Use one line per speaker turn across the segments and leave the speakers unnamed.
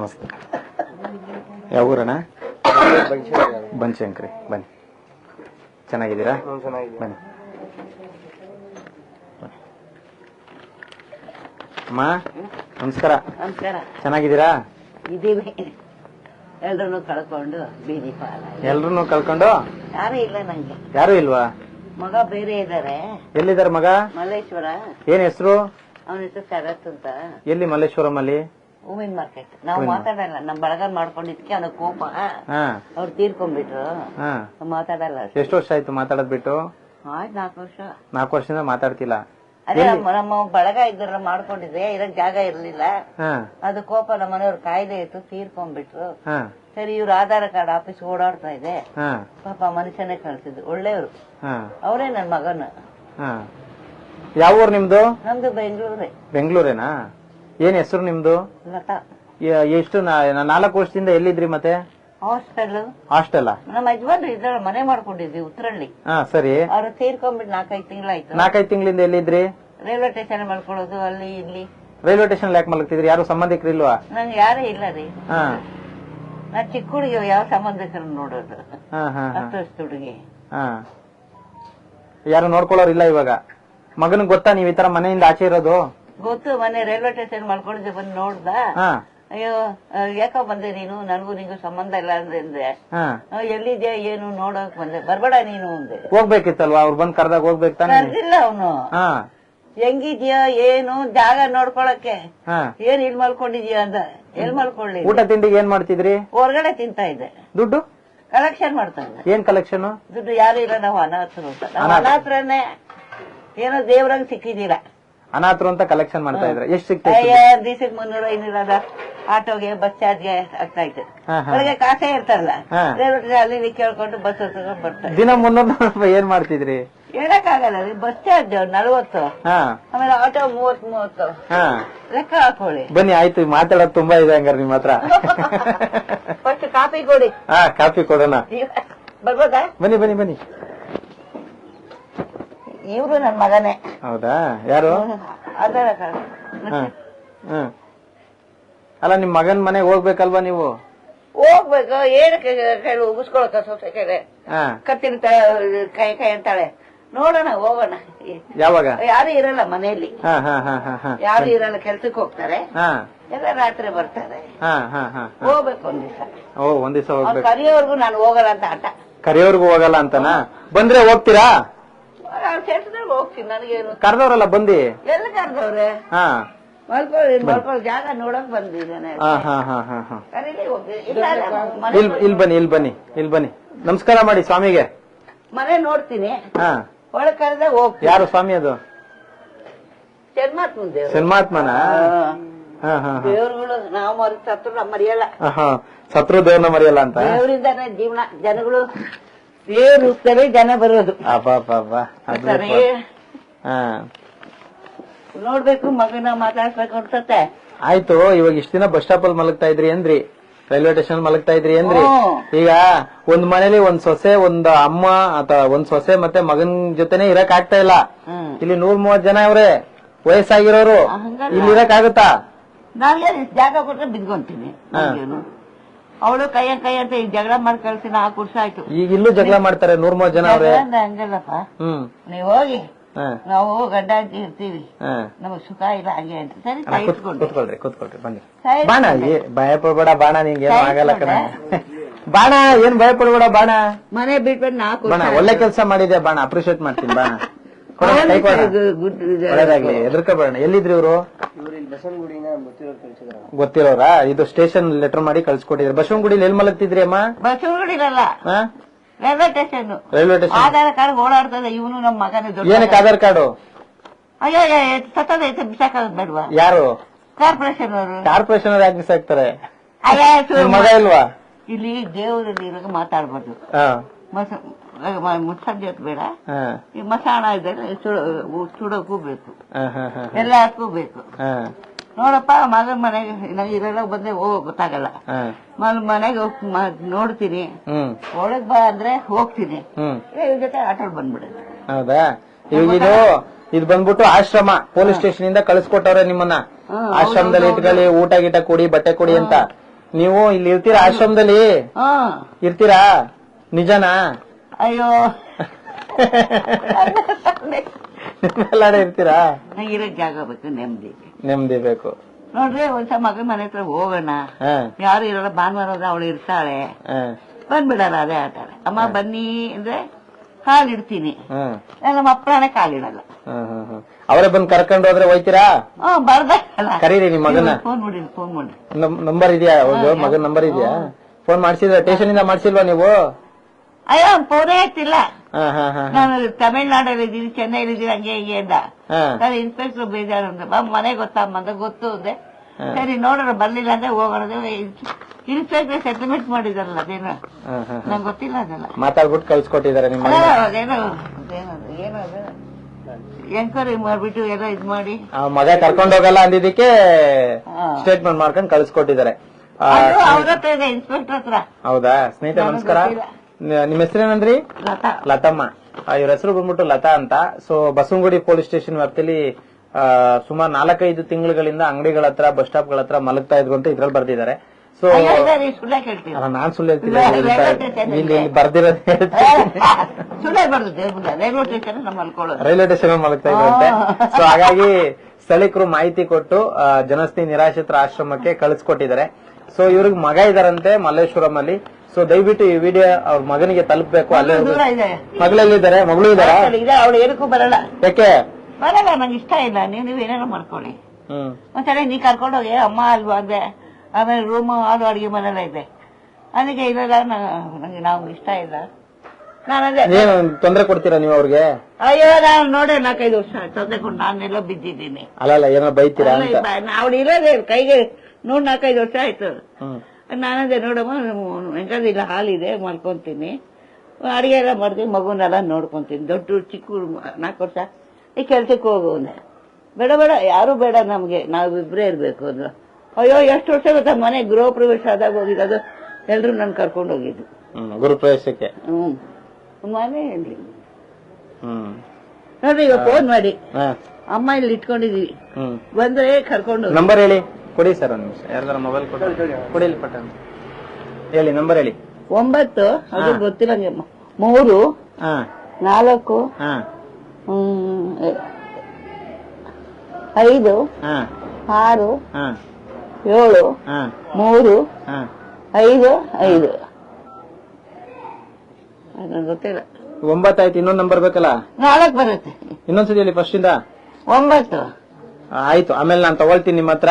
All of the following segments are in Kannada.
ನಮಸ್ತೆ. ಯಾವ ಊರಣ್ಣ? ಬನಶಂಕರಿ ಬನ್ನಿ. ಚೆನ್ನಾಗಿದ್ದೀರಾ? ಬನ್ನಿ. ಅಮ್ಮ ನಮಸ್ಕಾರ.
ನಮಸ್ಕಾರ.
ಚೆನ್ನಾಗಿದ್ದೀರಾ?
ಇದೀವಿ ಎಲ್ರನ್ನೂ ಕಳ್ಕೊಂಡು ಬೀದಿ
ಎಲ್ರು ಕಳ್ಕೊಂಡು?
ಯಾರು ಇಲ್ಲ ನಂಗೆ.
ಯಾರು ಇಲ್ವಾ?
ಮಗ ಬೇರೆ ಇದಾರೆ.
ಎಲ್ಲಿದ್ದಾರೆ ಮಗ?
ಮಲ್ಲೇಶ್ವರ.
ಏನ್ ಹೆಸರು?
ಅವನ ಹೆಸರು ಶರತ್ ಅಂತ.
ಎಲ್ಲಿ ಮಲ್ಲೇಶ್ವರಂ ಅಲ್ಲಿ?
ಹೂವಿನ ಮಾರ್ಕೆಟ್ ನಾವು ಮಾತಾಡಲ್ಲ ನಮ್ ಬಳಗ ಮಾಡ್ಕೊಂಡಿದ್ಕೆ ಅವನ ಕೋಪ. ಅವ್ರು ತೀರ್ಕೊಂಡ್ಬಿಟ್ರು. ಮಾತಾಡಲ್ಲ
ಎಷ್ಟು ವರ್ಷ ಆಯ್ತು ಮಾತಾಡದ್ ಬಿಟ್ಟು
ಆಯ್ತು ನಾಲ್ಕು ವರ್ಷ.
ನಾಲ್ಕು ವರ್ಷದಿಂದ ಮಾತಾಡ್ತಿಲ್ಲ.
ಅದೇ ನಮ್ಮ ಬಳಗ ಇದ್ರ ಮಾಡ್ಕೊಂಡಿದ್ರೆ ಇರಕ್ ಜಾಗ ಇರ್ಲಿಲ್ಲ. ಅದು ಕೋಪ ನಮ್ಮ ಮನೆಯವ್ರ ಕಾಯಿಲೆ ಇತ್ತು ತೀರ್ಕೊಂಡ್ಬಿಟ್ರು. ಸರಿ ಇವ್ರು ಆಧಾರ್ ಕಾರ್ಡ್ ಆಫೀಸ್ ಓಡಾಡ್ತಾ ಇದೆ. ಪಾಪ ಮನುಷ್ಯನೇ ಕಳ್ಸಿದ್ರು ಒಳ್ಳೆಯವರು. ಅವರೇ ನನ್ ಮಗನ.
ಹಾ. ಯಾವ ಊರ್ ನಿಮ್ದು?
ನಮ್ದು ಬೆಂಗಳೂರೇ.
ಬೆಂಗಳೂರೇನಾ? ಏನ್ ಹೆಸರು ನಿಮ್ದು?
ಲತಾ.
ಯ- ಎಷ್ಟು ನಾ- ನಾಲ್ಕು ವರ್ಷದಿಂದ ಎಲ್ಲಿದ್ರಿ ಮತ್ತೆ?
ಹಾಸ್ಟೆಲ್.
ಹಾಸ್ಟೆಲ್
ನಮ್ಮ ಯಜಮಾನ್ರು ಇದ್ರ ಮನೆ ಮಾಡ್ಕೊಂಡಿದ್ವಿ ಉತ್ತರಳ್ಳಿ
ಹಾ ಸರಿ.
ಅವ್ರು ತೀರ್ಕೊಂಡ್ಬಿಟ್ಟು ನಾಲ್ಕೈದು ತಿಂಗಳಾಯ್ತು.
ನಾಲ್ಕೈದು ತಿಂಗಳಿಂದ ಎಲ್ಲಿದ್ರಿ?
ರೈಲ್ವೆ ಸ್ಟೇಷನ್ ಮಾಡ್ಕೊಳ್ಳೋದು ಅಲ್ಲಿ ಇಲ್ಲಿ.
ರೈಲ್ವೆ ಸ್ಟೇಷನ್ ಯಾಕೆ ಮಲಗ್ತಿದ್ರಿ? ಯಾರು ಸಂಬಂಧಿಕರು ಇಲ್ವಾ?
ನಂಗೆ ಯಾರೇ ಇಲ್ಲ ರೀ.
ಹಾ.
ನಾ ಚಿಕ್ಕ ಹುಡುಗಿ ಯಾವ ಸಂಬಂಧಿಕರನ್ನ ನೋಡೋದು.
ಹಾ ಹಾ ಹಾ.
ಹತ್ತು ವರ್ಷದ ಹುಡುಗಿ.
ಹಾ. ಯಾರು ನೋಡ್ಕೊಳ್ಳೋರು ಇಲ್ಲ ಇವಾಗ. ಮಗನಿಗೆ ಗೊತ್ತಾ ನೀವ್ ಈ ತರ ಮನೆಯಿಂದ ಆಚೆ ಇರೋದು?
ಗೊತ್ತು ಮನೆ ರೈಲ್ವೆ ಸ್ಟೇಷನ್ ಮಾಡ್ಕೊಂಡಿದ್ದೆ ಬಂದು ನೋಡ್ದ.
ಹಾ.
ಅಯ್ಯೋ ಯಾಕೋ ಬಂದೆ ನೀನು? ನನಗೂ ನಿಂಗೂ ಸಂಬಂಧ ಇಲ್ಲ ಅಂದ್ರೆ
ಹಾ.
ಎಲ್ಲಿದ್ಯಾ ಏನು ನೋಡಕ್ ಬಂದೆ. ಬರ್ಬೇಡ ನೀನು ಅಂದೆ.
ಹೋಗ್ಬೇಕಿತ್ತಲ್ವಾ? ಅವ್ರು ಬಂದ್ ಕರ್ದಾಗ ಹೋಗ್ಬೇಕು ತಾನೆ
ಕರ್ದಿಲ್ಲ ಅವನು.
ಹಾ.
ಹೆಂಗಿದ್ಯಾ ಏನು ಜಾಗ ನೋಡ್ಕೊಳಕ್ಕೆ?
ಹಾ.
ಏನ್ ಇಲ್ ಮಲ್ಕೊಂಡಿದ್ಯಾ ಅಂತ. ಎಲ್ ಮಲ್ಕೊಳ್ಳಿ
ಊಟ ತಿಂಡಿಗೆ ಏನ್ ಮಾಡ್ತಿದ್ರಿ?
ಹೊರಗಡೆ ತಿಂತಾ ಇದ್ದೆ.
ದುಡ್ಡು?
ಕಲೆಕ್ಷನ್ ಮಾಡ್ತಾ ಇದ್ದೆ.
ಏನ್ ಕಲೆಕ್ಷನ್?
ದುಡ್ಡು ಯಾರು ಇಲ್ಲ ನಾವು ಅನಾಥರು ಅಂತ. ನಾವು ಅನಾಥರನ್ನೇ. ಏನೋ ದೇವ್ರಂಗ್ ಸಿಕ್ಕಿದ್ದೀರ.
ಅನಾಥರು ಅಂತ ಕಲೆಕ್ಷನ್ ಮಾಡ್ತಾ ಇದ್ರೆ ಎಷ್ಟು ಸಿಗ್ತಾ
ದಿವಸಕ್ಕೆ ಮುನ್ನೂರ ಐನೂರ ಆಟೋಗೆ ಬಸ್ ಚಾರ್ಜ್ಗೆ ಆಗ್ತಾ ಇತ್ತು.
ಅವ್ರಿಗೆ.
ಬೆಳಗ್ಗೆ ಕಾಸೇ ಇರ್ತಾರಲ್ಲ. ಅಲ್ಲಿ ಕೇಳ್ಕೊಂಡು ಬಸ್ ಬರ್ತಾರೆ
ದಿನ ಮುನ್ನೂರು ರೂಪಾಯಿ ಏನ್ ಮಾಡ್ತಿದ್ರಿ?
ಹೇಳಕ್ಕಾಗಲ್ಲ ಬಸ್ ಚಾರ್ಜ್ ನಲ್ವತ್ತು. ಆಮೇಲೆ ಆಟೋ ಮೂವತ್ ಮೂವತ್ತು. ಲೆಕ್ಕ ಹಾಕೊಳ್ಳಿ.
ಬನ್ನಿ ಆಯ್ತು ಮಾತಾಡೋದು ತುಂಬಾ ಇದೆ ಹಂಗಾರ ನಿಮ್ ಹತ್ರ.
ಫಸ್ಟ್ ಕಾಪಿ ಕೊಡಿ.
ಹಾ ಕಾಫಿ ಕೊಡೋಣ.
ಬರ್ಬೋದಾ?
ಬನ್ನಿ ಬನ್ನಿ ಬನ್ನಿ.
ಇವ್ರು ನನ್ ಮಗನೇ.
ಹೌದಾ? ಯಾರು?
ಅದರ
ಸರ್. ಹ್ಮ್ ಅಲ್ಲ ನಿಮ್ ಮಗನ್ ಮನೆಗೆ ಹೋಗ್ಬೇಕಲ್ವಾ ನೀವು?
ಹೋಗ್ಬೇಕು. ಏನಕ್ಕೆ ಕೈ ಉಗಿಸ್ಕೊಳಕ ಸೊಸೆ ಕೈಲೆ
ಹಾ.
ಕತ್ತಿನ ಕೈ ಕೈ ಅಂತಾಳೆ. ನೋಡೋಣ ಹೋಗೋಣ.
ಯಾವಾಗ?
ಯಾರು ಇರಲ್ಲ ಮನೆಯಲ್ಲಿ.
ಹಾ ಹಾ ಹಾ ಹಾ ಹಾ.
ಯಾರು ಇರಲ್ಲ ಕೆಲ್ಸಕ್ಕೆ ಹೋಗ್ತಾರೆ.
ಹಾ.
ಎಲ್ಲ ರಾತ್ರಿ ಬರ್ತಾರೆ.
ಹಾ ಹಾ ಹಾ.
ಹೋಗ್ಬೇಕು ಒಂದ್ ದಿವಸ.
ಓ ಒಂದ್ ದಿವಸ ಹೋಗ್ಬೇಕು.
ನಾನು ಹೋಗಲ್ಲ ಅಂತ ಆಟ.
ಕರಿಯೋರ್ಗು ಹೋಗಲ್ಲ ಅಂತನಾ? ಬಂದ್ರೆ ಹೋಗ್ತೀರಾ?
ಕೆಲ್ಸದಾಗ ಹೋಗ್ತೀನಿ ನನಗೇನು.
ಕರ್ದವ್ರಲ್ಲ ಬಂದಿ?
ಎಲ್ಲ ಕರ್ದವ್ರೆ?
ಹಾ.
ಮಲ್ಕೊಳ್ಳಿ ಮಲ್ಕೊಳ್ಳಿ ಜಾಗ ನೋಡಕ್ ಬಂದಿದ್ದೇನೆ
ಹಾ ಹಾ ಹಾ ಹಾ ಹಾ.
ಕರೀಲಿ ಹೋಗಿ ಇಲ್ಲ ಇಲ್ಲ, ಮನೆ
ಇಲ್ ಇಲ್ ಬನ್ನಿ ಇಲ್ ಬನ್ನಿ ಇಲ್ ಬನ್ನಿ. ನಮಸ್ಕಾರ ಮಾಡಿ ಸ್ವಾಮಿಗೆ.
ಮನೆ ನೋಡ್ತೀನಿ.
ಹಾ.
ಒಳಗ್ ಕರೆದ ಹೋಗ್ತೀನಿ.
ಯಾರು ಸ್ವಾಮಿ ಅದು?
ಜನ್ಮಾತ್ಮ ದೇವ್ರು.
ಹಾ. ಹಾ ಹಾ
ದೇವ್ರುಗಳು ನಾವು ಮರ ಸತ್ರು ನಮ್ಮ ಮರೆಯಲ್ಲ
ಹಾ, ಹಾ. ಶತ್ರು ದೇವ್ರನ್ನ ಮರೆಯಲ್ಲ ಅಂತ?
ದೇವರಿಂದಾನೆ ಜೀವನ ಜನಗಳು ಇರ್ತಾರೆ ಜನ ಬರೋದು. ನೋಡ್ಬೇಕು ಮಗನ ಮಾತಾಡ್ಬೇಕು ಅನ್ಸತ್ತೆ
ಆಯ್ತು ಇವಾಗ ಇಷ್ಟ ದಿನ ಬಸ್ ಸ್ಟಾಪ್ ಅಲ್ಲಿ ಮಲಗ್ತಾ ಇದ್ರಿ ಏನ್ರಿ ರೈಲ್ವೆ ಸ್ಟೇಷನ್ ಮಲಗ್ತಾ ಇದ್ರಿ ಏನ್ರಿ ಈಗ ಒಂದ್ ಮನೇಲಿ ಒಂದ್ ಸೊಸೆ ಒಂದ್ ಅಮ್ಮ ಅಥವಾ ಒಂದ್ ಸೊಸೆ ಮತ್ತೆ ಮಗನ್ ಜೊತೆನೆ ಇರಕ್ ಆಗ್ತಾ ಇಲ್ಲ. ಇಲ್ಲಿ ನೂರ್ ಮೂವತ್ ಜನ ಅವ್ರೆ ವಯಸ್ಸಾಗಿರೋರು. ಇಲ್ಲಿ ಇರಕ್ ಆಗುತ್ತಾ?
ನಾನೇ ಜಾಗ ಕೊಟ್ರೆ ಬಿದ್ಕೊಂತೀನಿ. ಅವಳು ಕೈಯ ಕೈ ಅಂತ ಈಗ ಜಗಳ ಮಾಡಿ ಕಳ್ಸಿ ನಾಲ್ಕು ವರ್ಷ ಆಯ್ತು.
ಈಗ ಇಲ್ಲೂ ಜಗಳ ಮಾಡ್ತಾರೆ ನೂರ್ ಮೂರ್ ಜನ ಅವ್ರೆ.
ಜಗಳ ಅಂದ್ರೆ ಹಂಗಲ್ಲಪ್ಪ.
ಹ್ಮ್.
ನೀವ್ ಹೋಗಿ
ಹಾ,
ನಾವು ಗಂಡ ಅಂತ ಇರ್ತೀವಿ.
ಹಾ.
ನಮಗ್ ಸುಖ ಇಲ್ಲ ಹಾಗೆ ಅಂತ. ಸರಿ
ಅಣ್ಣ, ಕೂತ್-
ಸಹಿಸ್ಕೊಂಡು
ಕೂತ್ಕೊಳ್ರಿ ಕೂತ್ಕೊಳ್ರಿ ಬನ್ನಿ.
ಸಹಿಸ್ಕೊಂಡೆ.
ಬಾಣ ಏ, ಭಯ ಪಡ್ಬೇಡ ಬಾಣ ನಿಂಗೆ ಏನು ಆಗಲ್ಲ ಕಣ. ಬಾಣ ಏನ್ ಭಯ ಪಡ್ಬೇಡ ಬಾಣ.
ಮನೆ ಬಿಟ್ಬಿಟ್ಟು ನಾಲ್ಕು
ಬಾಣ
ವರ್ಷ
ಒಳ್ಳೆ ಕೆಲಸ ಮಾಡಿದೆ ಬಾಣ? ಅಪ್ರಿಶಿಯೇಟ್ ಮಾಡ್ತೀನಿ ಬಾಣ. ಎದುರ್ಕೋಬೇಡ ಎಲ್ಲಿದ್ರಿ ಇವರು? ಗೊತ್ತಿರೋರಾ ಇದು ಸ್ಟೇಷನ್ ಲೆಟರ್ ಮಾಡಿ ಕಳ್ಸಿಕೊಟ್ಟಿದ್ರು ಬಸವನಗುಡಿಲಿ ಎಲ್ಲಿ ಮಲಗ್ತಿದ್ರಿ ಅಮ್ಮ?
ಬಸವನಗುಡಿ ಹುಡುಗಿರಲ್ಲ
ಹಾ?
Railway station
railway station.
Aadhaar card ಓಡಾಡ್ತದೆ ಇವನು ನಮ್ಮ ಮಗನ
ಏನಕ್ಕೆ ಆಧಾರ್ ಕಾರ್ಡು?
ಅಯ್ಯೋ ಸತ್ತದೈತೆ ಬಿಸಾಕೋದ್ ಬೇಡವಾ.
ಯಾರು?
ಕಾರ್ಪೊರೇಷನ್ ಅವರು.
ಕಾರ್ಪೊರೇಷನ್ ಅವ್ರು ಯಾಕೆ ಬಿಸಾಕ್ತಾರೆ? ಮಗ ಇಲ್ವಾ?
ಇಲ್ಲಿ ದೇವರಲ್ಲಿ ಇರುವಾಗ ಮಾತಾಡ್ಬಾರ್ದು.
ಹಾ
ಮಸ ಮ- ಮುತ್ಸಂಜೆ ಬೇಡ. ಈ ಮಸಾಣ ಸುಡ- ಸುಡೋಕ್ಕೂ ಬೇಕು ಎಲ್ಲದಕ್ಕೂ ಬೇಕು ನೋಡಪ್ಪ ಮಗನ ಮನೆಗೆ ನಂಗೆ ಇರೋಲ್ಲ ಬಂದೆ ಹೋಗೋ ಗೊತ್ತಾಗಲ್ಲ.
ಮಗನ
ಮನ್ ಮನೆಗೆ ನೋಡ್ತೀನಿ. ಒಳಗ್ ಬಾ ಅಂದ್ರೆ ಹೋಗ್ತೀನಿ. ಜೊತೆ ಆಟೋಲ್ ಬಂದ್ಬಿಡುತ್ತೆ
ಹೌದಾ? ಇವಾಗ ಇದು ಇದು ಬಂದ್ಬಿಟ್ಟು ಆಶ್ರಮ ಪೊಲೀಸ್ ಸ್ಟೇಷನ್ ಇಂದ ಕಳಿಸ್ಕೊಟ್ಟವ್ರೆ ನಿಮ್ಮನ್ನ. ಆಶ್ರಮದಲ್ಲಿ ಇಟ್ಕೊಳ್ಳಿ ಊಟ ಗೀಟ ಕೊಡಿ ಬಟ್ಟೆ ಕೊಡಿ ಅಂತ. ನೀವು ಇಲ್ಲಿ ಇರ್ತೀರಾ ಆಶ್ರಮದಲ್ಲಿ? ಇರ್ತೀರಾ? ನಿಜನಾ?
ಅಯ್ಯೋ.
ನಿಮ್ಮೆಲ್ಲಾರು ಇರ್ತೀರಾ?
ಇರೋ ಜಾಗ ಬೇಕು ನೆಮ್ಮದಿ.
ನೆಮ್ಮದಿ ಬೇಕು.
ನೋಡ್ರಿ ಒಂದ್ಸ ಮಗನ ಮನೆ ಹತ್ರ ಹೋಗೋಣ. ಯಾರು ಇರಲ್ಲ ಭಾನುವಾರ ಅವಳು ಇರ್ತಾಳೆ. ಬಂದ್ಬಿಡಲ್ಲ ಅದೇ ಆಟಾಳೆ ಅಮ್ಮ ಬನ್ನಿ ಅಂದ್ರೆ ಕಾಲಿಡ್ತೀನಿ. ನಮ್ಮ ಅಪ್ಪನೇ ಕಾಲಿಡಲ್ಲ.
ಅವರೇ ಬಂದ್ ಕರ್ಕೊಂಡು ಹೋದ್ರೆ ಹೋಯ್ತೀರಾ? ಕರೀರಿ ನಿಮ್ ಮಗನ
ಫೋನ್ ಮಾಡಿ ಫೋನ್ ಮಾಡಿ
ನಂಬರ್ ಇದೆಯಾ? ಮಗನ್ ನಂಬರ್ ಇದೆಯಾ? ಫೋನ್ ಮಾಡ್ಸಿದ್ರ? ಸ್ಟೇಷನ್ ಇಂದ ಮಾಡ್ಸಿಲ್ವಾ ನೀವು?
ಅಯ್ಯೋ ಫೋನೇ
ಹಾ
ನಾನು ತಮಿಳ್ನಾಡಲ್ಲಿ ಇದ್ದೀನಿ ಚೆನ್ನೈಲಿ ಇದ್ದೀನಿ ಹಂಗೆ ಹಿಂಗೆ ಅಂದ
ಹಾ.
ನಾನು ಇನ್ಸ್ಪೆಕ್ಟರ್ ಬೇಜಾರು ಅಂದ್ರೆ ಮನೆ ಗೊತ್ತಮ್ಮ ಅಂತ ಗೊತ್ತು ಅಂದೆ. ಸರಿ ನೋಡೋಣ ಬರ್ಲಿಲ್ಲ ಅಂದ್ರೆ ಹೋಗೋಣ. ಇನ್ಸ್ಪೆಕ್ಟರ್ ಸೆಟಲ್ಮೆಂಟ್ ಮಾಡಿದಾರಲ್ಲ ಅದೇನೋ? ನಂಗೆ ಗೊತ್ತಿಲ್ಲ ಅದೆಲ್ಲ.
ಮಾತಾಡ್ಬಿಟ್ಟು ಕಳ್ಸಿಕೊಟ್ಟಿದ್ದಾರೆ ನಿಮ್ಮ
ಅದೇನೋ ಅದೇನೋ ಏನೋ ಅದೇನೋ. ಎಂಕ್ವೈರಿ ಮಾಡ್ಬಿಟ್ಟು ಎಲ್ಲ ಇದ್ ಮಾಡಿ.
ಮಗ ಕರ್ಕೊಂಡು ಹೋಗಲ್ಲ ಅಂದಿದ್ದಕ್ಕೆ ಸ್ಟೇಟ್ಮೆಂಟ್ ಮಾಡ್ಕೊಂಡು ಕಳ್ಸಿಕೊಟ್ಟಿದ್ದಾರೆ.
ಇನ್ಸ್ಪೆಕ್ಟರ್ ಹತ್ರ
ಹೌದಾ? ಸ್ನೇಹಿತರೆ ನಮಸ್ಕಾರ. ನಿಮ್ಮ ಹೆಸರೇನಂದ್ರಿ
ಲತಾ.
ಲತಮ್ಮ. ಇವ್ರ ಹೆಸರು ಬಂದ್ಬಿಟ್ಟು ಲತಾ ಅಂತ. ಸೊ ಬಸವನಗುಡಿ ಪೊಲೀಸ್ ಸ್ಟೇಷನ್ ವ್ಯಾಪ್ತಿಲಿ ಸುಮಾರು ನಾಲ್ಕೈದು ತಿಂಗಳುಗಳಿಂದ ಅಂಗಡಿಗಳ ಹತ್ರ ಬಸ್ ಸ್ಟಾಪ್ಗಳ ಹತ್ರ ಮಲಗ್ತಾ ಇದ್ರು ಅಂತ ಇದ್ರಲ್ಲಿ ಬರ್ದಿದ್ದಾರೆ. ಸೊ ನಾನ್ ಸುಳ್ಳು
ಇಲ್ಲ,
ಇಲ್ಲಿ
ರೈಲ್ವೆ ಸ್ಟೇಷನ್
ಬರ್ದಿರೋದು?
ರೈಲ್ವೆ
ಮಲಗ್ತಾ ಇದ್ರಂತೆ. ಸೊ ಹಾಗಾಗಿ ಸ್ಥಳೀಕರು ಮಾಹಿತಿ ಕೊಟ್ಟು ಜನಸ್ತಿ ನಿರಾಶ್ರಿತರ ಆಶ್ರಮಕ್ಕೆ ಕಳಿಸ್ಕೊಟ್ಟಿದ್ದಾರೆ. ಸೊ ಇವ್ರಿಗೆ ಮಗ ಇದಾರಂತೆ ಮಲ್ಲೇಶ್ವರಂ ಅಲ್ಲಿ. ಸೊ ದಯವಿಟ್ಟು ಈ ವಿಡಿಯೋ ಅವ್ರ ಮಗನಿಗೆ ತಲುಪಬೇಕು. ಅಲ್ಲೇ
ದೂರ ಇದೆ
ಮಗಳಲ್ಲಿದ್ದಾರೆ ಮಗಳು ಇದಾರ
ಇದೆ ಅವಳು ಏನಕ್ಕೂ ಬರಲ್ಲ.
ಯಾಕೆ?
ಬರಲ್ಲ ನಂಗೆ ಇಷ್ಟ ಇಲ್ಲ. ನೀವು ನೀವು ಏನೇನೋ ಮಾಡ್ಕೊಳ್ಳಿ.
ಹ್ಮ್.
ಒಂದ್ಸಲ ನೀ ಕರ್ಕೊಂಡೋಗಿ ಅಮ್ಮ ಅಲ್ವಾ ಅಂದೆ. ಆಮೇಲೆ ರೂಮ್ ಅದು ಅಡಿಗೆ ಮನೆಲ್ಲ ಇದೆ. ಅದಕ್ಕೆ ಇರಲ್ಲ ನಂಗೆ ನಾವು ಇಷ್ಟ ಇಲ್ಲ. ನಾನು
ಏನು ತೊಂದ್ರೆ ಕೊಡ್ತೀರಾ ನೀವು ಅವ್ರಿಗೆ?
ಅಯ್ಯೋ ನಾನು ನೋಡಿ ನಾಲ್ಕೈದು ವರ್ಷ ತೊಂದೆಕೊಂಡು ನಾನೆಲ್ಲ ಬಿದ್ದಿದ್ದೀನಿ.
ಅಲ್ಲಲ್ಲ ಏನೋ ಬೈತೀರಾ ಅಂತ.
ಅವಳು ಇರೋದೇ ಕೈಗೆ ನೋಡ್ ನಾಲ್ಕೈದು ವರ್ಷ ಆಯ್ತು.
ಹ್ಮ್.
ನಾನಂದೆ ನೋಡಮ್ಮ ಹೆಂಗಾದ್ರೆ ಇಲ್ಲ ಹಾಲಿದೆ ಮಾಡ್ಕೊತೀನಿ. ಅಡುಗೆ ಎಲ್ಲ ಮಾಡ್ತೀನಿ ಮಗುನೆಲ್ಲ ನೋಡ್ಕೊತೀನಿ. ದೊಡ್ಡ ಚಿಕ್ಕ ನಾಲ್ಕು ವರ್ಷ. ಈ ಕೆಲಸಕ್ಕೆ ಹೋಗು ಅಂದೆ ಬೇಡ ಬೇಡ ಯಾರು ಬೇಡ ನಮಗೆ. ನಾವು ಇಬ್ಬರೇ ಇರಬೇಕು ಅಂದ್ರು. ಅಯ್ಯೋ ಎಷ್ಟು ವರ್ಷ ಗೊತ್ತಾ ಮನೆ ಗೃಹ ಪ್ರವೇಶ ಆದಾಗ ಹೋಗಿದ್ದು ಎಲ್ಲರೂ ನಾನು ಕರ್ಕೊಂಡು ಹೋಗಿದ್ದು.
ಗೃಹ ಗುರುಪ್ರವೇಶಕ್ಕೆ
ಹ್ಞೂ ಮನೆ
ಹ್ಮ್.
ನೋಡ್ರಿ ಈಗ ಫೋನ್ ಮಾಡಿ. ಅಮ್ಮ ಇಲ್ಲಿ ಇಟ್ಕೊಂಡಿದೀವಿ. ಬಂದ್ರೆ ಕರ್ಕೊಂಡು ಹೋಗಿ.
ನಂಬರ್ ಹೇಳಿ. ಕೊಡಿ ಸರ್ ಒಂದ್ ನಿಮಿಷ. ಯಾರ್ದಾರ ಮೊಬೈಲ್ ಕೊಡಿ ಕೊಡಿ ಇಲ್ಲಿ ಪಟ್ಟ ಹೇಳಿ ನಂಬರ್ ಹೇಳಿ.
ಒಂಬತ್ತು ಅದು ಗೊತ್ತಿಲ್ಲ ಮೂರು
ಹಾ.
ನಾಲ್ಕು
ಹಾ.
ಐದು
ಹಾ.
ಆರು
ಹಾ.
ಏಳು
ಹಾ.
ಮೂರು
ಹಾ.
ಐದು ಐದು. ನಂಗೆ ಗೊತ್ತಿಲ್ಲ.
ಒಂಬತ್ತಾಯ್ತು ಇನ್ನೊಂದ್ ನಂಬರ್ ಬೇಕಲ್ಲ?
ನಾಲ್ಕು ಬರುತ್ತೆ.
ಇನ್ನೊಂದ್ಸತಿ ಹೇಳಿ ಫಸ್ಟ್ ಇಂದ?
ಒಂಬತ್ತು.
ಆಯ್ತು. ಆಮೇಲೆ ನಾನು ತಗೊಳ್ತೀನಿ ನಿಮ್ಮ ಹತ್ರ.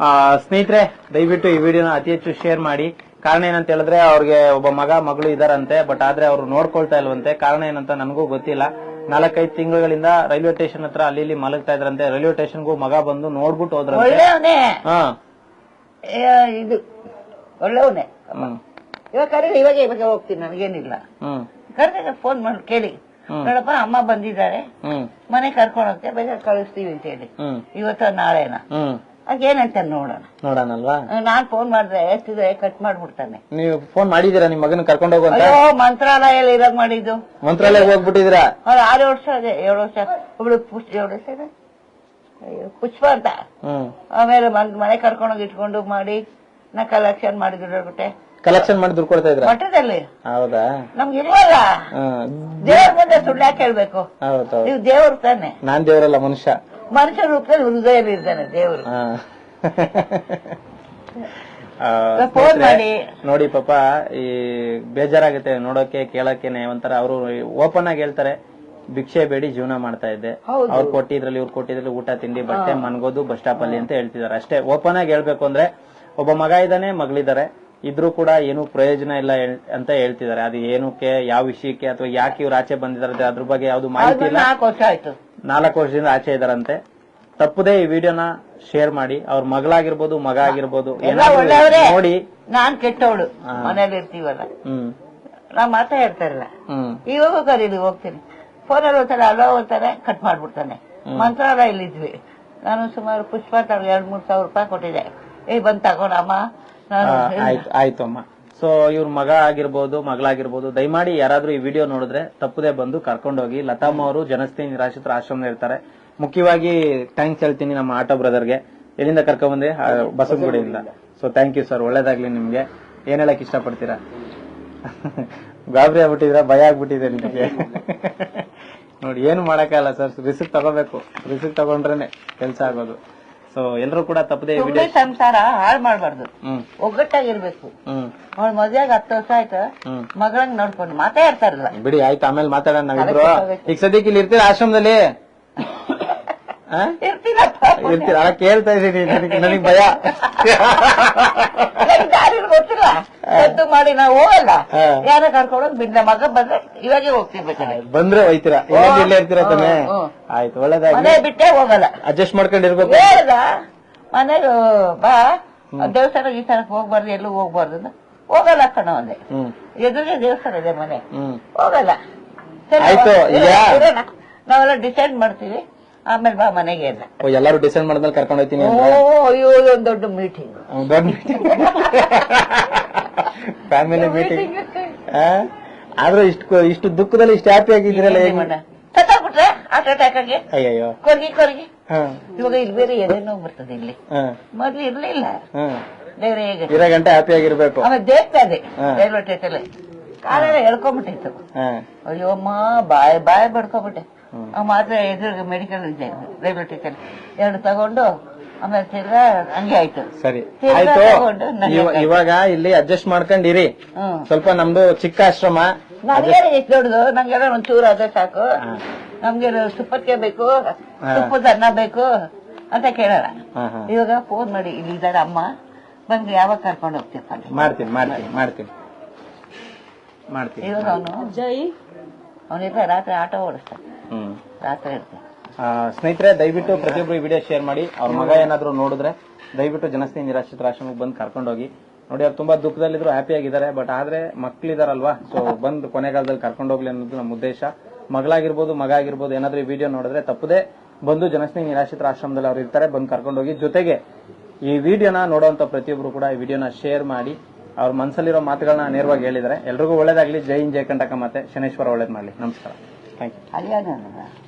ಆ, ಸ್ನೇಹಿತರೆ ದಯವಿಟ್ಟು ಈ ವಿಡಿಯೋನ ಅತಿ ಹೆಚ್ಚು ಶೇರ್ ಮಾಡಿ. ಕಾರಣ ಏನಂತ ಹೇಳಿದ್ರೆ ಅವ್ರಿಗೆ ಒಬ್ಬ ಮಗ ಮಗಳು ಇದಾರಂತೆ ಬಟ್ ಆದ್ರೆ ಅವ್ರು ನೋಡ್ಕೊಳ್ತಾ ಇಲ್ವಂತೆ. ಕಾರಣ ಏನಂತ ನನಗೂ ಗೊತ್ತಿಲ್ಲ. ನಾಲ್ಕೈದು ತಿಂಗಳುಗಳಿಂದ ರೈಲ್ವೆ ಸ್ಟೇಷನ್ ಹತ್ರ ಅಲ್ಲಿ ಇಲ್ಲಿ ಮಲಗ್ತಾ ಇದ್ರಂತೆ. ರೈಲ್ವೆ ಸ್ಟೇಷನ್ಗೂ ಮಗ ಬಂದು ನೋಡ್ಬಿಟ್ಟು ಹೋದ್ರಂತೆ.
ಒಳ್ಳೆಯವನೇ.
ಹಾ.
ಇದು ಒಳ್ಳೆಯವನೇ.
ಹ್ಮ್.
ಇವಾಗ ಕರೀರಿ ಇವಾಗ ಇವಾಗ ಹೋಗ್ತೀನಿ ನನಗೇನಿಲ್ಲ.
ಹ್ಮ್.
ಕರೆದಾಗ ಫೋನ್ ಮಾಡಿ ಕೇಳಿ. ನೋಡಪ್ಪ ಅಮ್ಮ ಬಂದಿದ್ದಾರೆ. ಮನೆ ಕರ್ಕೊಂಡು ಹೋಗ್ತೇವೆ ಬೇಕಾದ್ರೆ ಕಳಿಸ್ತೀವಿ ಅಂತ ಹೇಳಿ ಇವತ್ತ ನಾಳೆನ?
ಏನಂತ
ಅದೇನಂತ ನೋಡೋಣ.
ನೋಡೋಣಲ್ವಾ?
ನಾನ್ ಫೋನ್ ಮಾಡಿದ್ರೆ ಎಷ್ಟಿದ್ರೆ ಕಟ್ ಮಾಡ್ಬಿಡ್ತಾನೆ.
ನೀವು ಫೋನ್ ಮಾಡಿದೀರಾ ನಿಮ್ ಮಗನ ಕರ್ಕೊಂಡು ಹೋಗುವಂತ
ಅಯ್ಯೋ ಮಂತ್ರಾಲಯಲ್ಲಿ ಇರಾಗ ಮಾಡಿದ್ದು.
ಮಂತ್ರಾಲಯ ಹೋಗ್ಬಿಟ್ಟಿದ್ರ
ಅವ್ರು ಆರು ವರ್ಷ ಅದೇ ಏಳು ವರ್ಷ. ಒಬ್ಳು ಪುಷ್ಟಿ ಏಳು ವರ್ಷ ಇದೆ? ಪುಷ್ಪ ಅಂತ. ಆಮೇಲೆ ಮನ್- ಮನೆ ಕರ್ಕೊಂಡೋಗಿ ಇಟ್ಕೊಂಡು ಮಾಡಿ ನಾ ಕಲೆಕ್ಷನ್ ಮಾಡಿದ್ರು ಬಿಟ್ಟೆ
ಕಲೆಕ್ಷನ್ ಮಾಡಿ ದುಡ್ಡು ಕೊಡ್ತಾ ಇದ್ರ
ಮಠದಲ್ಲಿ.
ಹೌದಾ?
ನಮ್ಗೆ ಇಲ್ವಲ್ಲ? ದೇವ್ರ ಮುಂದೆ ಸುಳ್ಳು ಯಾಕೆ ಹೇಳ್ಬೇಕು? ನೀವು ದೇವ್ರ ತಾನೆ.
ನಾನ್ ದೇವರಲ್ಲ ಮನುಷ್ಯ.
ಮನುಷ್ಯ ರೂಪದಲ್ಲಿ ಹೃದಯದಲ್ಲಿ ಇರ್ತಾನೆ ದೇವ್ರು.
ಹಾ. ಆ,
ಫೋನ್ ಮಾಡಿ.
ನೋಡಿ ಪಾಪ ಈ ಬೇಜಾರಾಗುತ್ತೆ ನೋಡೋಕೆ ಕೇಳಕ್ಕೇನೆ ಒಂಥರ ಅವರು ಓಪನ್ ಆಗಿ ಹೇಳ್ತಾರೆ ಭಿಕ್ಷೆ ಬೇಡಿ ಜೀವನ ಮಾಡ್ತಾ ಇದ್ದೆ.
ಹೌದು.
ಅವ್ರು ಕೊಟ್ಟಿದ್ರಲ್ಲಿ ಇವ್ರು ಕೊಟ್ಟಿದ್ರಲ್ಲಿ ಊಟ ತಿಂಡಿ ಬಟ್ಟೆ ಮನ್ಗೋದು ಬಸ್ ಸ್ಟಾಪ್ ಅಲ್ಲಿ ಅಂತ ಹೇಳ್ತಿದಾರೆ ಅಷ್ಟೇ ಓಪನ್ ಆಗಿ ಹೇಳ್ಬೇಕು ಅಂದ್ರೆ ಒಬ್ಬ ಮಗ ಇದ್ದಾನೆ ಮಗಳಿದ್ದಾರೆ. ಇದ್ರೂ ಕೂಡ ಏನು ಪ್ರಯೋಜನ ಇಲ್ಲ ಅಂತ ಹೇಳ್ತಿದ್ದಾರೆ. ಅದು ಏನಕ್ಕೆ ಯಾವ ವಿಷಯಕ್ಕೆ ಅಥವಾ ಯಾಕೆ ಇವ್ರು ಆಚೆ ಬಂದಿದ್ದಾರೆ ಅದ್ರ ಬಗ್ಗೆ ಯಾವ್ದು ಮಾಹಿತಿ ಇಲ್ಲ.
ನಾಲ್ಕು ವರ್ಷ ಆಯ್ತು.
ನಾಲ್ಕು ವರ್ಷದಿಂದ ಆಚೆ ಇದಾರಂತೆ. ತಪ್ಪದೇ ಈ ವಿಡಿಯೋನ ಶೇರ್ ಮಾಡಿ. ಅವ್ರ ಮಗಳಾಗಿರ್ಬೋದು ಮಗ ಆಗಿರ್ಬೋದು ನೋಡಿ.
ನಾನ್ ಕೆಟ್ಟವಳು. ಮನೇಲಿ ಇರ್ತೀವಲ್ಲ. ನಾ ಮಾತ ಇರಲ್ಲ
ಹ್ಮ್.
ಇವಾಗ ಕರೀಲಿ ಹೋಗ್ತೀನಿ. ಫೋನಲ್ಲಿ ಹೋಗ್ತಾರೆ ಅಲ್ಲೋ ಹೋಗ್ತಾರೆ ಕಟ್ ಮಾಡ್ಬಿಡ್ತಾನೆ. ಮಂತ್ರಾಲಯ ಇಲ್ಲಿದ್ವಿ. ನಾನು ಸುಮಾರು ಪುಷ್ಪ ಎರಡ್ ಮೂರ್ ಸಾವಿರ ರೂಪಾಯಿ ಕೊಟ್ಟಿದ್ದೆ. ಏ ಬಂದ್
ತಗೋಣಮ್ಮ. ಆಯ್ತು ಆಯ್ತು ಅಮ್ಮ ಸೊ ಇವ್ರ ಮಗ ಆಗಿರ್ಬೋದು ಮಗಳಾಗಿರ್ಬೋದು ದಯಮಾಡಿ ಯಾರಾದ್ರೂ ಈ ವಿಡಿಯೋ ನೋಡಿದ್ರೆ ತಪ್ಪದೆ ಬಂದು ಕರ್ಕೊಂಡೋಗಿ ಲತಾಮ್ಮ ಅವರು ಜನಸ್ತಿ ನಿರಾಶ್ರಿತರ ಆಶ್ರಮ ಇರ್ತಾರೆ. ಮುಖ್ಯವಾಗಿ ಥ್ಯಾಂಕ್ಸ್ ಹೇಳ್ತೀನಿ ನಮ್ಮ ಆಟೋ ಬ್ರದರ್ಗೆ ಎಲ್ಲಿಂದ ಕರ್ಕೊಂಡ್ ಬಂದೆ? ಬಸವನಗುಡಿಯಿಂದ. ಸೊ ಥ್ಯಾಂಕ್ ಯು ಸರ್ ಒಳ್ಳೇದಾಗ್ಲಿ ನಿಮ್ಗೆ. ಏನ್ ಹೇಳಕ್ ಇಷ್ಟಪಡ್ತೀರಾ? ಗಾಬರಿ ಆಗ್ಬಿಟ್ಟಿದ್ರ ಭಯ ಆಗ್ಬಿಟ್ಟಿದೆ ನಿಮಗೆ. ನೋಡಿ ಏನು ಮಾಡಕ್ಕಾಗಲ್ಲ ಸರ್ ರಿಸಿಕ್ ತಗೋಬೇಕು. ರಿಸಿಕ್ ತಗೊಂಡ್ರೇನೆ ಕೆಲಸ ಆಗೋದು. ಸೊ ಎಲ್ಲರೂ ಕೂಡ ತಪ್ಪದೆ
ಸುಮ್ಮನೆ ಸಂಸಾರ ಹಾಳು ಮಾಡಬಾರ್ದು. ಒಗ್ಗಟ್ಟಾಗಿರ್ಬೇಕು. ಅವಳ ಮದ್ವೆಗೆ ಹತ್ತು ವರ್ಷ ಆಯ್ತು. ಮಗಳಂಗ್ ನೋಡ್ಕೊಂಡು ಮಾತಾಡ್ತಾರಲ್ಲ
ಬಿಡಿ ಆಯ್ತು ಆಮೇಲೆ ಮಾತಾಡೋಣ ನಾವಿಬ್ರು. ಈಗ ಸದ್ಯಕ್ಕೆ ಇಲ್ಲಿ ಇರ್ತೀರ ಆಶ್ರಮದಲ್ಲಿ? ಇರ್ತೀರ? ಕೇಳ್ತಾ ಇದೀನಿ ನನಗೆ ಭಯ.
ಗೊತ್ತಿಲ್ಲ. ಎದ್ದು ಮಾಡಿ ನಾವು ಹೋಗಲ್ಲ. ಯಾರ ಕರ್ಕೊಂಡು ಬಿಡ್ಲ ಮಗ ಬಂದ್ರೆ ಇವಾಗೆ ಹೋಗ್ತಿರ್ಬೇಕಾದ್ರೆ.
ಬಂದ್ರೆ ಹೋಯ್ತೀರಾ? ಇಲ್ಲ ಇಲ್ಲೇ ಇರ್ತೀರ ತಾನೆ. ಆಯ್ತು ಒಳ್ಳೇದಾಗ್ಲಿ.
ಮನೆ ಬಿಟ್ಟೆ ಹೋಗಲ್ಲ.
ಅಡ್ಜಸ್ಟ್ ಮಾಡ್ಕೊಂಡಿರ್ಬೇಕು.
ಹೇಳ್ದ ಮನೆ ಬಾ. ದೇವಸ್ಥಾನ ಗೀಸ್ಥಾನಕ್ಕೆ ಹೋಗ್ಬಾರ್ದು ಎಲ್ಲೂ ಹೋಗ್ಬಾರ್ದು ಅಂತ. ಹೋಗಲ್ಲ ಕಣ ಒಂದೆ
ಹ್ಮ್.
ಎದುರಿಗೆ ದೇವಸ್ಥಾನ ಇದೆ ಮನೆ.
ಹ್ಮ್.
ಹೋಗಲ್ಲ. ಸರಿ,
ಆಯ್ತು,
ಇರೋಣ,
ಈಗ-
ಇರೋಣ. ನಾವೆಲ್ಲ ಡಿಸೈಡ್ ಮಾಡ್ತೀವಿ. ಆಮೇಲೆ ಬಾ ಮನೆಗೆ
ಎಲ್ಲರೂ ಡಿಸೈಡ್ ಮಾಡಿದ್ಮೇಲೆ ಕರ್ಕೊಂಡು ಹೋಗ್ತೀನಿ
ಓ ಅಯ್ಯೋ ಒಂದು ದೊಡ್ಡ ಮೀಟಿಂಗ್
ದೊಡ್ಡ ದೊಡ್ಡ ಫ್ಯಾಮಿಲಿ ಮೀಟಿಂಗ್ ಆದ್ರೆ ಇಷ್ಟು ಇಷ್ಟು ದುಃಖದಲ್ಲಿ ಇಷ್ಟು ಹ್ಯಾಪಿ ಆಗಿದ್ರಲ್ಲ ಹೇಗೆ?
ಸತ್ತಾಗ್ಬಿಟ್ರೆ ಹಾರ್ಟ್ ಅಟ್ಯಾಕ್ ಆಗಿ
ಅಯ್ಯಯ್ಯೋ.
ಕೊರ್ಗಿ ಕೊರ್ಗಿ. ಇವಾಗ ಇಲ್ಲಿ ಬೇರೆ ಎದೆನೋ ಬರ್ತದೆ ಇಲ್ಲಿ. ಮೊದ್ಲು ಇರ್ಲಿಲ್ಲ. ಬೇರೆ ಹೇಗೆ?
ಇರೋ ಗಂಟೆ ಹ್ಯಾಪಿ ಆಗಿರ್ಬೇಕು.
ಆಮೇಲೆ ದೇಖ್ತಾ ಇದೆ. ರೈಲ್ವೆ ಸ್ಟೇಷನ್ ಕಾಲೆಲ್ಲ ಎಳ್ಕೊಂಬಿಟ್ಟಿತ್ತು ಅಯ್ಯೋ ಅಮ್ಮ ಬಾಯ್ ಬಾಯ್ ಬಡ್ಕೊಬಿಟ್ಟೆ. ಮಾತ್ರ ಎದುರು ಮೆಡಿಕಲ್ ಇದೆ ರೈಲ್ವೆ ಸ್ಟೇಷನ್ ಎರಡು ತಗೊಂಡು ಆಮೇಲೆ ತಿರ್ಗಾ ಹಂಗೆ ಆಯ್ತು.
ಸರಿ. ಆಯ್ತು. ಇವ- ಇವಾಗ ಇಲ್ಲಿ ಅಡ್ಜಸ್ಟ್ ಮಾಡ್ಕೊಂಡಿರಿ.
ಹ್ಮ್.
ಸ್ವಲ್ಪ ನಮ್ದು ಚಿಕ್ಕ ಆಶ್ರಮ.
ನನಗೆ ಎಷ್ಟು ದೊಡ್ಡದು? ನಂಗೆಲ್ಲ ಒಂಚೂರು ಅದೇ ಸಾಕು. ನಮ್ಗೆ ತುಪ್ಪಕ್ಕೆ ಬೇಕು. ತುಪ್ಪದ ಅನ್ನ ಬೇಕು ಅಂತ
ಹ ಹ.
ಇವಾಗ ಫೋನ್ ಮಾಡಿ ಇಲ್ಲಿ ಇದ್ದಾರೆ ಅಮ್ಮ. ಬಂದು ಯಾವಾಗ ಕರ್ಕೊಂಡು ಹೋಗ್ತೀವಿ ಅಂತ.
ಮಾಡ್ತೀನಿ ಮಾಡ್ತೀನಿ ಮಾಡ್ತೀನಿ. ಮಾಡ್ತೀನಿ
ಇವಾಗ ಅವನು ಜೈ. ಅವನಿಲ್ಲ ರಾತ್ರಿ ಆಟೋ ಓಡಿಸ್ತಾನೆ. ರಾತ್ರಿ ಇರ್ತಾನೆ
ಸ್ನೇಹಿತರೆ ದಯವಿಟ್ಟು ಪ್ರತಿಯೊಬ್ಬರು ಈ ವಿಡಿಯೋ ಶೇರ್ ಮಾಡಿ. ಅವ್ರ ಮಗ ಏನಾದ್ರು ನೋಡಿದ್ರೆ ದಯವಿಟ್ಟು ಜನಸ್ನೇಹಿ ನಿರಾಶ್ರಿತರ ಆಶ್ರಮಕ್ಕೆ ಬಂದು ಕರ್ಕೊಂಡೋಗಿ ನೋಡಿ ಅವ್ರು ತುಂಬಾ ದುಃಖದಲ್ಲಿದ್ರು ಹ್ಯಾಪಿ ಆಗಿದ್ದಾರೆ ಬಟ್ ಆದ್ರೆ ಮಕ್ಳಿದಾರಲ್ವಾ ಸೊ ಬಂದು ಕೊನೆಗಾಲದಲ್ಲಿ ಕರ್ಕೊಂಡೋಗ್ಲಿ ಅನ್ನೋದು ನಮ್ಮ ಉದ್ದೇಶ. ಮಗಳಾಗಿರ್ಬೋದು ಮಗ ಆಗಿರ್ಬೋದು ಏನಾದ್ರೂ ಈ ವಿಡಿಯೋ ನೋಡಿದ್ರೆ ತಪ್ಪದೆ ಬಂದು ಜನಸ್ನೇಹಿ ನಿರಾಶ್ರಿತರ ಆಶ್ರಮದಲ್ಲಿ ಅವ್ರು ಇರ್ತಾರೆ ಬಂದು ಕರ್ಕೊಂಡೋಗಿ ಜೊತೆಗೆ ಈ ವಿಡಿಯೋನ ನೋಡುವಂತ ಪ್ರತಿಯೊಬ್ರು ಕೂಡ ಈ ವಿಡಿಯೋನ ಶೇರ್ ಮಾಡಿ. ಅವ್ರ ಮನಸ್ಸಲ್ಲಿರೋ ಮಾತುಗಳನ್ನ ನೇರವಾಗಿ ಹೇಳಿದರೆ ಎಲ್ರಿಗೂ ಒಳ್ಳೇದಾಗ್ಲಿ. ಜೈ ಇನ್ ಜೈ ಕಂಟಕ ಮತ್ತೆ ಶನೇಶ್ವರ ಒಳ್ಳೇದ್ ಮಾಡ್ಲಿ. ನಮಸ್ಕಾರ. Thank you